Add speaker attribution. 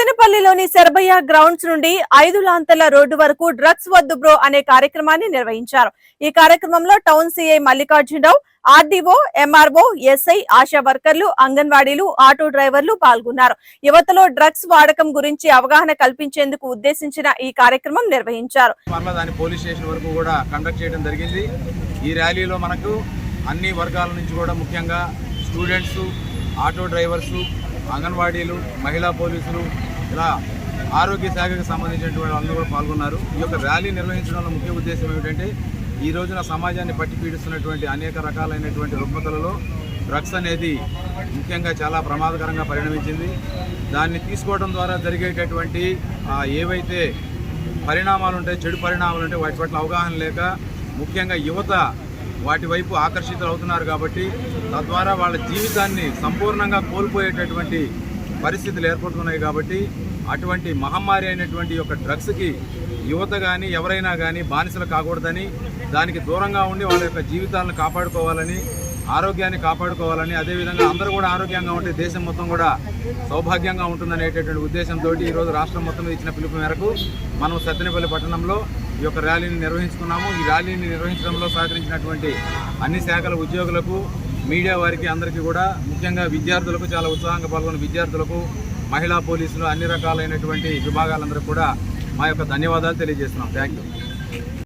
Speaker 1: కూకట్పల్లిలోని Sharabhayya grounds నుండి ఐదు లాంతల రోడ్డు వరకు డ్రగ్స్ వద్దు బ్రో అనే కార్యక్రమాన్ని నిర్వహించారు. ఈ కార్యక్రమంలో town CI Mallikarjunarao RDO MRO SI Asha వర్కర్లు అంగన్వాడీలు ఆటో డ్రైవర్లు పాల్గొన్నారు. యువతలో డ్రగ్స్ వాడకం గురించి అవగాహన కల్పించేందుకు ఉద్దేశించిన ఈ కార్యక్రమం నిర్వహించారు.
Speaker 2: పోలీస్ స్టేషన్ వరకు కూడా కండక్ట్ చేయడం జరిగింది. ఈ ర్యాలీలో మనకు అన్ని వర్గాల నుంచి కూడా ముఖ్యంగా స్టూడెంట్స్ ఆటో డ్రైవర్సు అంగన్వాడీలు మహిళా పోలీసులు ఇలా ఆరోగ్య శాఖకు సంబంధించినటువంటి వాళ్ళందరూ కూడా పాల్గొన్నారు. ఈ యొక్క ర్యాలీ నిర్వహించడంలో ముఖ్య ఉద్దేశం ఏమిటంటే ఈ రోజున సమాజాన్ని పట్టి పీడిస్తున్నటువంటి అనేక రకాలైనటువంటి రుగ్మతలలో డ్రగ్స్ అనేది ముఖ్యంగా చాలా ప్రమాదకరంగా పరిణమించింది. దాన్ని తీసుకోవడం ద్వారా జరిగేటటువంటి ఏవైతే పరిణామాలు ఉంటాయి చెడు పరిణామాలు ఉంటాయి వాటి పట్ల అవగాహన లేక ముఖ్యంగా యువత వాటి వైపు ఆకర్షితులు అవుతున్నారు కాబట్టి తద్వారా వాళ్ళ జీవితాన్ని సంపూర్ణంగా కోల్పోయేటటువంటి పరిస్థితులు ఏర్పడుతున్నాయి కాబట్టి అటువంటి మహమ్మారి అయినటువంటి యొక్క డ్రగ్స్కి యువత కానీ ఎవరైనా కానీ బానిసలు కాకూడదని దానికి దూరంగా ఉండి వాళ్ళ యొక్క జీవితాలను కాపాడుకోవాలని ఆరోగ్యాన్ని కాపాడుకోవాలని అదేవిధంగా అందరూ కూడా ఆరోగ్యంగా ఉంటే దేశం మొత్తం కూడా సౌభాగ్యంగా ఉంటుందనేటటువంటి ఉద్దేశంతో ఈరోజు రాష్ట్రం మొత్తం ఇచ్చిన పిలుపు మేరకు మనం సత్తెనపల్లి పట్టణంలో ఈ యొక్క ర్యాలీని నిర్వహించుకున్నాము ఈ ర్యాలీని నిర్వహించడంలో సహకరించినటువంటి అన్ని శాఖల ఉద్యోగులకు మీడియా వారికి అందరికీ కూడా ముఖ్యంగా విద్యార్థులకు చాలా ఉత్సాహంగా పాల్గొన్న విద్యార్థులకు మహిళా పోలీసులు అన్ని రకాలైనటువంటి విభాగాలందరూ కూడా మా యొక్క ధన్యవాదాలు తెలియజేస్తున్నాం. థ్యాంక్